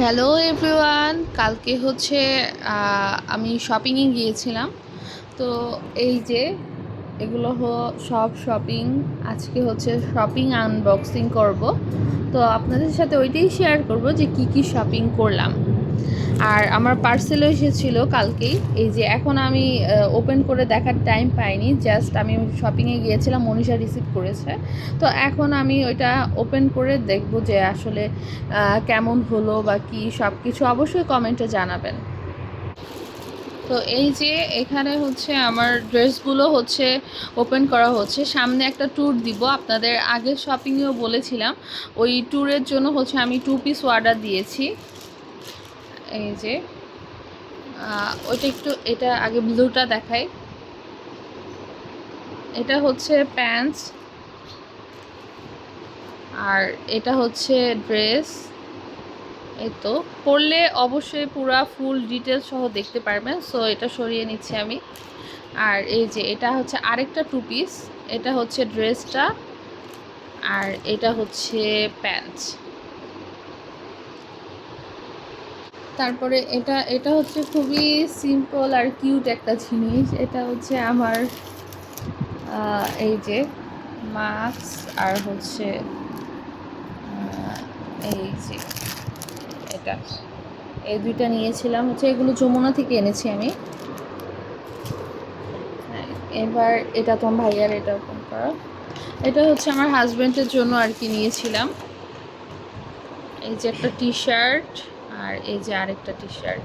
Hello everyone কালকে হচ্ছে আমি শপিংয়ে গিয়েছিলাম। তো এই যে, এগুলো সব শপিং আজকে হচ্ছে শপিং আনবক্সিং করব। তো আপনাদের সাথে ওইটাই শেয়ার করব যে কি কি শপিং করলাম। আর আমার পার্সেলও এসেছিল কালকেই। এই যে এখন আমি ওপেন করে দেখার টাইম পাইনি জাস্ট আমি শপিংয়ে গিয়েছিলাম, মনীষা রিসিভ করেছে। তো এখন আমি ওইটা ওপেন করে দেখব যে আসলে কেমন হলো বা কি সব কিছু অবশ্যই কমেন্টে জানাবেন। তো এই যে এখানে হচ্ছে আমার ড্রেসগুলো হচ্ছে ওপেন করা হচ্ছে। সামনে একটা ট্যুর দিব, আপনাদের আগের শপিংয়েও বলেছিলাম। ওই ট্যুরের জন্য হচ্ছে আমি টু পিস অর্ডার দিয়েছি। এই যে ওইটা একটু, এটা আগে ব্লুটা দেখাই। এটা হচ্ছে প্যান্টস। আর এটা হচ্ছে ড্রেস। এই তো, পরলে অবশ্যই পুরা ফুল ডিটেলস সহ দেখতে পারবেন, সো এটা সরিয়ে নিচ্ছি আমি। আর এই যে, এটা হচ্ছে আরেকটা টু পিস, এটা হচ্ছে ড্রেসটা, আর এটা হচ্ছে প্যান্টস। তারপরে এটা এটা হচ্ছে খুবই সিম্পল আর কিউট একটা জিনিস। এটা হচ্ছে আমার এই যে মাস্ক আর হচ্ছে এই যে এটা। এই দুইটা নিয়েছিলাম। হচ্ছে এগুলো যমুনা থেকে এনেছি আমি। এবার এটা তোমার ভাইয়ার এটা ওপেন করা। এটা হচ্ছে আমার হাজব্যান্ডের জন্য আর কি নিয়েছিলাম। এই যে একটা টি শার্ট আর এই যে আরেকটা টি শার্ট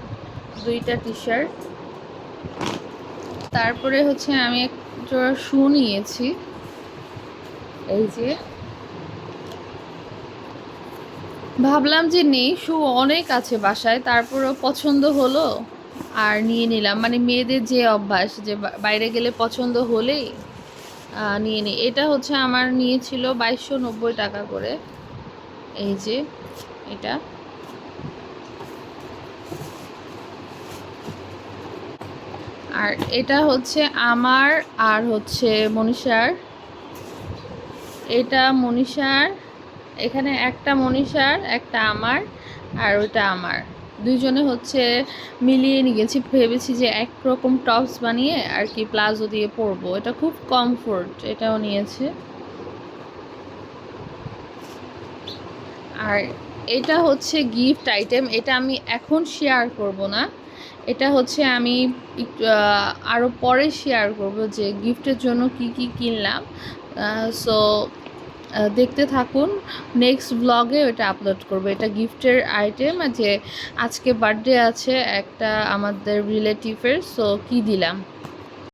দুইটা টি শার্ট তারপরে হচ্ছে আমি একটা শু নিয়েছি। এই যে। ভাবলাম যে নেই, শু অনেক আছে বাসায়, তারপরও পছন্দ হলো আর নিয়ে নিলাম। মানে মেয়েদের যে অভ্যাস যে বাইরে গেলে পছন্দ হলেই নিয়ে নিই। এটা হচ্ছে আমার নিয়েছিল বাইশশো নব্বই টাকা করে। এই যে, এটা। আর এটা হচ্ছে আমার আর হচ্ছে মনীষার। এটা মনীষার, এখানে একটা মনীষার, একটা আমার আর ওটা আমার। দুইজনে হচ্ছে মিলিয়ে নিয়েছি, ভেবেছি যে একরকম টপস বানিয়ে আর কি প্লাজো দিয়ে পরবো। এটা খুব কমফোর্ট এটাও নিয়েছে। আর এটা হচ্ছে গিফট আইটেম এটা আমি এখন শেয়ার করব না। এটা হচ্ছে আমি আরও পরে শেয়ার করব যে গিফটের জন্য কি কি কিনলাম। সো দেখতে থাকুন নেক্সট ব্লগে ওটা আপলোড করব। এটা গিফটের আইটেম যে আজকে বার্থডে আছে একটা আমাদের রিলেটিভের সো কি দিলাম?